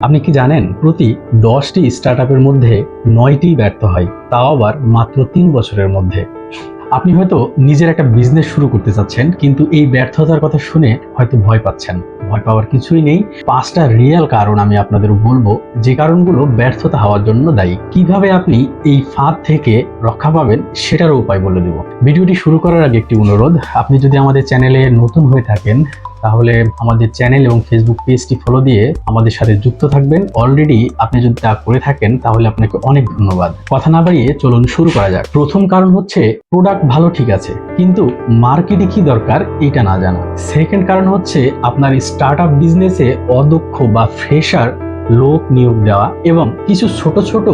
আপনি কি জানেন, প্রতি দশটি স্টার্ট মধ্যে নয়টি ব্যর্থ হয়, তাও আবার মাত্র তিন বছরের মধ্যে। আপনি হয়তো নিজের একটা বিজনেস শুরু করতে চাচ্ছেন, কিন্তু এই ব্যর্থতার কথা শুনে হয়তো ভয় পাচ্ছেন। ভয় পাওয়ার কিছুই নেই। পাঁচটা রিয়েল কারণ আমি আপনাদের বলব, যে কারণগুলো ব্যর্থতা হওয়ার জন্য দায়ী। কীভাবে আপনি এই ফাঁদ থেকে রক্ষা পাবেন, সেটারও উপায় বলে দেব। ভিডিওটি শুরু করার আগে একটি অনুরোধ, আপনি যদি আমাদের চ্যানেলে নতুন হয়ে থাকেন তাহলে আমাদের চ্যানেল এবং ফেসবুক পেজটি ফলো দিয়ে আমাদের সাথে যুক্ত থাকবেন। অলরেডি আপনি যদি তা করে থাকেন, তাহলে আপনাকে অনেক ধন্যবাদ। কথা না বাড়িয়ে চলুন শুরু করা যাক। প্রথম কারণ হচ্ছে প্রোডাক্ট ভালো ঠিক আছে, কিন্তু মার্কেটে কি দরকার এটা না জানা। সেকেন্ড কারণ হচ্ছে, আপনার স্টার্ট আপ বিজনেসে অদক্ষ বা ফ্রেশার লোক নিয়োগ দেওয়া এবং কিছু ছোট ছোট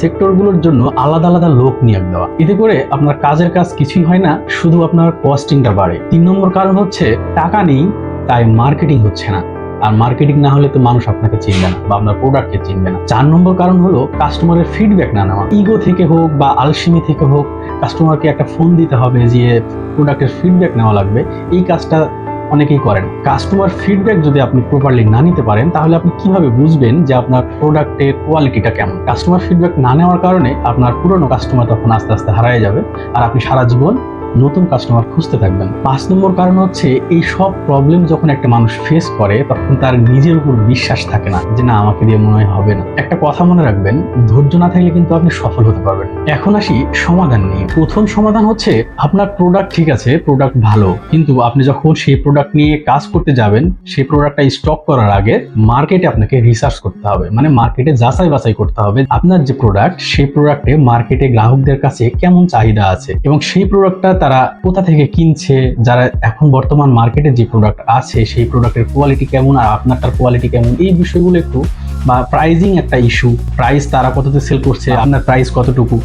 সেক্টরগুলোর জন্য আলাদা আলাদা লোক নিয়োগ দেওয়া। এতে করে আপনার কাজের কাজ কিছুই হয় না, শুধু আপনার কস্টিংটা বাড়ে। তিন নম্বর কারণ হচ্ছে, টাকা নেই তাই মার্কেটিং হচ্ছে না। আর মার্কেটিং না হলে তো মানুষ আপনাকে চিনবে না বা আপনার প্রোডাক্টকে চিনবে না। চার নম্বর কারণ হলো কাস্টমারের ফিডব্যাক না নেওয়া। ইগো থেকে হোক বা আলসিমি থেকে হোক কাস্টমারকে একটা ফোন দিতে হবে যে প্রোডাক্টের ফিডব্যাক নেওয়া লাগবে। এই কাজটা অনেকেই করেন কাস্টমার ফিডব্যাক যদি আপনি প্রপারলি না নিতে পারেন, তাহলে আপনি কীভাবে বুঝবেন যে আপনার প্রোডাক্টের কোয়ালিটিটা কেমন? কাস্টমার ফিডব্যাক না নেওয়ার কারণে আপনার পুরনো কাস্টমার তখন আস্তে আস্তে হারায় যাবে। আর আপনি সারা জীবন নতুন কাস্টমার খুঁজতে থাকবেন। পাঁচ নম্বর কারণ হচ্ছে, এই সব প্রবলেম যখন একটা মানুষ ফেস করে, তখন তার নিজের উপর বিশ্বাস থাকে না যে, না, আমাকে দিয়ে মনে হয় হবে না। একটা কথা মনে রাখবেন, ধৈর্য না থাকলে কিন্তু আপনি সফল হতে পারবেন এখন আসি সমাধান নিয়ে। প্রথম সমাধান হচ্ছে, আপনার প্রোডাক্ট ঠিক আছে প্রোডাক্ট ভালো, কিন্তু আপনি যখন সেই প্রোডাক্ট নিয়ে কাজ করতে যাবেন, সেই প্রোডাক্টটা স্টক করার আগে মার্কেটে আপনাকে রিসার্চ করতে হবে। মানে মার্কেটে যাচাই বাছাই করতে হবে আপনার যে প্রোডাক্ট সেই প্রোডাক্টে মার্কেটে গ্রাহকদের কাছে কেমন চাহিদা আছে এবং সেই প্রোডাক্টটা তারা কোথা থেকে কিনছে, যারা এখন বর্তমান মার্কেটে যে প্রোডাক্ট আছে, সেই প্রোডাক্টের কোয়ালিটি কেমন আর আপনার তার কোয়ালিটি কেমন, এই বিষয়গুলো একটু, বা প্রাইজিং একটা ইস্যু প্রাইস তারা কততে সেল করছে, আপনার প্রাইস কতটুকু,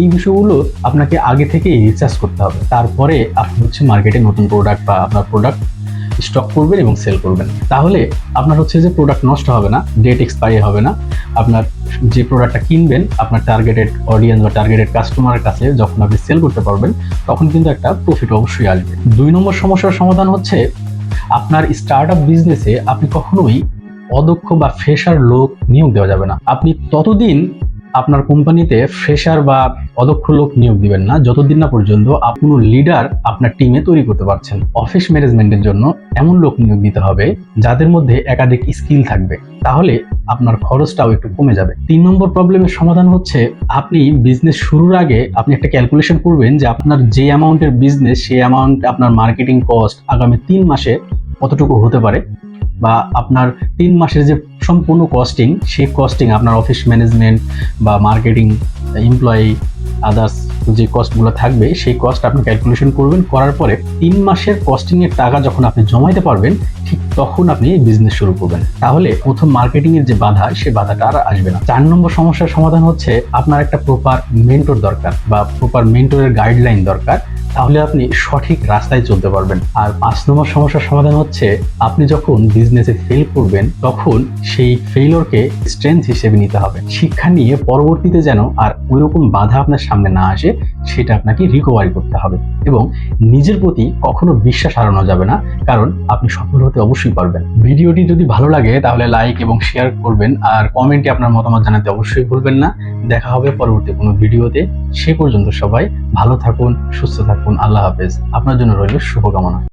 এই বিষয়গুলো আপনাকে আগে থেকেই রিচার্জ করতে হবে। তারপরে আপনি হচ্ছে মার্কেটে নতুন প্রোডাক্ট বা আপনার প্রোডাক্ট স্টক করবেন এবং সেল করবেন। তাহলে আপনার হচ্ছে যে প্রোডাক্ট নষ্ট হবে না ডেট এক্সপায়ারি হবে না। আপনার যে প্রোডাক্টটা কিনবেন, আপনার টার্গেটেড অডিয়েন্স বা টার্গেটেড কাস্টমারের কাছে যখন আপনি সেল করতে পারবেন, তখন কিন্তু একটা প্রফিট অবশ্যই আসবে। দুই নম্বর সমস্যার সমাধান হচ্ছে, আপনার স্টার্ট আপ বিজনেসে আপনি কখনোই অদক্ষ বা ফ্রেশার লোক নিয়োগ দেওয়া যাবে না। আপনি ততদিন আপনার কোম্পানিতে ফ্রেশার বা অদক্ষ লোক নিয়োগ দিবেন না। যতদিন না পর্যন্ত আপনি লিডার আপনার টিমে তৈরি করতে পারছেন। অফিস ম্যানেজমেন্টের জন্য এমন লোক নিয়োগ দিতে হবে যাদের মধ্যে একাধিক স্কিল থাকবে। তাহলে আপনার খরচটাও একটু কমে যাবে। তিন নম্বর প্রবলেমের সমাধান হচ্ছে আপনি বিজনেস শুরুর আগে আপনি একটা ক্যালকুলেশন করবেন যে আপনার যে অ্যামাউন্টের বিজনেস সেই অ্যামাউন্ট আপনার মার্কেটিং কস্ট আগামী তিন মাসে কতটুকু হতে পারে। বা আপনার তিন মাসের যে সম্পূর্ণ কস্টিং সেই কস্টিং আপনার অফিস ম্যানেজমেন্ট বা মার্কেটিং এমপ্লয়ি আদার্স যে কস্টগুলো থাকবে, সেই কস্ট আপনি ক্যালকুলেশন করবেন, করার পরে তিন মাসের কস্টিংয়ের টাকা যখন আপনি জমাইতে পারবেন, ঠিক তখন আপনি বিজনেস শুরু করবেন। তাহলে প্রথম মার্কেটিংয়ের যে বাধা, সে বাধাটা আর আসবে না। চার নম্বর সমস্যার সমাধান হচ্ছে আপনার একটা প্রপার মেন্টর দরকার বা প্রপার মেন্টরের গাইডলাইন দরকার। তাহলে আপনি সঠিক রাস্তায় চলতে পারবেন। আর পাঁচ নম্বর সমস্যার সমাধান হচ্ছে, আপনি যখন বিজনেসে ফেল করবেন, তখন সেই ফেইলরকে স্ট্রেংথ হিসেবে নিতে হবে। শিক্ষা নিয়ে পরবর্তীতে যেন আর ওইরকম বাধা আপনার সামনে না আসে, সেটা আপনাকে রিকভারি করতে হবে। এবং নিজের প্রতি কখনো বিশ্বাস হারানো যাবে না, কারণ আপনি সফল হতে অবশ্যই পারবেন। ভিডিওটি যদি ভালো লাগে, তাহলে লাইক এবং শেয়ার করবেন, আর কমেন্টে আপনার মতামত জানাতে অবশ্যই ভুলবেন না। দেখা হবে পরবর্তী কোনো ভিডিওতে। সে পর্যন্ত সবাই ভালো থাকুন, সুস্থ আল্লাহ হাফেজ। আপনার জন্য রইল শুভকামনা।